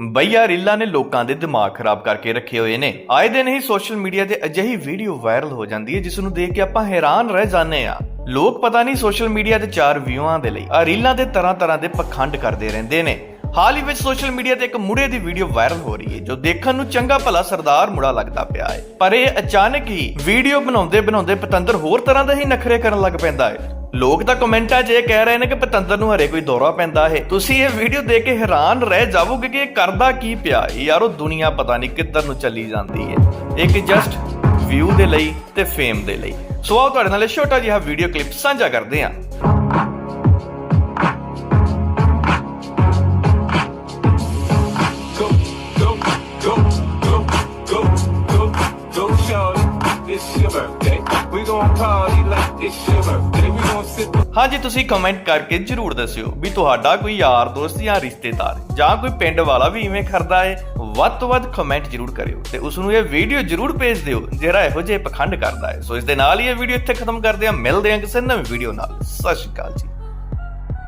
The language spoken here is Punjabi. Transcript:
ਬਈਆ ਰੀਲਾਂ ਨੇ ਲੋਕਾਂ ਦੇ ਦਿਮਾਗ ਖਰਾਬ ਕਰਕੇ ਰੱਖੇ ਹੋਏ ਨੇ। ਆਏ ਦਿਨ ਹੀ ਸੋਸ਼ਲ ਮੀਡੀਆ ਤੇ ਅਜਿਹੀ ਵੀਡੀਓ ਵਾਇਰਲ ਹੋ ਜਾਂਦੀ ਹੈ ਜਿਸ ਨੂੰ ਦੇਖ ਕੇ ਆਪਾਂ ਹੈਰਾਨ ਰਹਿ ਜਾਂਦੇ ਆ ਲੋਕ ਪਤਾ ਨਹੀਂ ਸੋਸ਼ਲ ਮੀਡੀਆ ਤੇ ਚਾਰ ਵਿਊਆਂ ਦੇ ਲਈ ਆ ਰੀਲਾਂ ਦੇ ਤਰ੍ਹਾਂ ਤਰ੍ਹਾਂ ਦੇ ਪਖੰਡ ਕਰਦੇ ਰਹਿੰਦੇ ਨੇ। ਹਾਲ ਹੀ ਵਿੱਚ ਸੋਸ਼ਲ ਮੀਡੀਆ ਤੇ ਇੱਕ ਮੁੰਡੇ ਦੀ ਵੀਡੀਓ ਵਾਇਰਲ ਹੋ ਰਹੀ ਹੈ, ਜੋ ਦੇਖਣ ਨੂੰ ਚੰਗਾ ਭਲਾ ਸਰਦਾਰ ਮੁੰਡਾ ਲੱਗਦਾ ਪਿਆ ਹੈ। ਪਰ ਇਹ ਅਚਾਨਕ ਹੀ ਵੀਡੀਓ ਬਣਾਉਂਦੇ ਬਣਾਉਂਦੇ ਪਤੰਦਰ ਹੋਰ ਤਰ੍ਹਾਂ ਦੇ ਹੀ ਨਖਰੇ ਕਰਨ ਲੱਗ ਪੈਂਦਾ ਹੈ। ਲੋਕ ਤਾਂ ਕਮੈਂਟਾਂ 'ਚ ਇਹ ਕਹਿ ਰਹੇ ਨੇ ਕਿ ਪਤੰਦਰ ਨੂੰ ਹਰੇ ਕੋਈ ਦੌਰਾ ਪੈਂਦਾ ਹੈ ਤੁਸੀਂ ਇਹ ਵੀਡੀਓ ਦੇਖ ਕੇ ਹੈਰਾਨ ਰਹਿ ਜਾਵੋਗੇ ਕਿ ਇਹ ਕਰਦਾ ਕੀ ਪਿਆ ਯਾਰੋ ਦੁਨੀਆ ਪਤਾ ਨਹੀਂ ਕਿੱਧਰ ਨੂੰ ਚੱਲੀ ਜਾਂਦੀ ਹੈ ਇੱਕ ਜਸਟ ਵਿਊ ਦੇ ਲਈ ਤੇ ਫੇਮ ਦੇ ਲਈ ਸੋ ਆਓ ਤੁਹਾਡੇ ਨਾਲ ਇਹ ਛੋਟਾ ਜਿਹਾ ਵੀਡੀਓ ਕਲਿੱਪ ਸਾਂਝਾ ਕਰਦੇ ਹਾਂ. It's your birthday. We gon' party like it's your birthday. We gon' ਹਾਂਜੀ, ਤੁਸੀਂ ਕਮੈਂਟ ਕਰਕੇ ਜਰੂਰ ਦੱਸਿਓ ਵੀ ਤੁਹਾਡਾ ਕੋਈ ਯਾਰ, ਦੋਸਤ ਜਾਂ ਰਿਸ਼ਤੇਦਾਰ ਜਾਂ ਕੋਈ ਪਿੰਡ ਵਾਲਾ ਵੀ ਇਵੇਂ ਕਰਦਾ ਹੈ। ਵੱਧ ਤੋਂ ਵੱਧ ਕਮੈਂਟ ਜਰੂਰ ਕਰਿਓ ਤੇ ਉਸ ਨੂੰ ਇਹ ਵੀਡੀਓ ਜਰੂਰ ਭੇਜ ਦਿਓ ਜਿਹੜਾ ਇਹੋ ਜਿਹੇ ਪਖੰਡ ਕਰਦਾ ਹੈ। ਸੋ ਇਸ ਦੇ ਨਾਲ ਹੀ ਇਹ ਵੀਡੀਓ ਇੱਥੇ ਖਤਮ ਕਰਦੇ ਹਾਂ। ਮਿਲਦੇ ਹਾਂ ਕਿਸੇ ਨਵੀਂ ਵੀਡੀਓ ਨਾਲ। ਸਤਿ ਸ਼੍ਰੀ ਅਕਾਲ ਜੀ।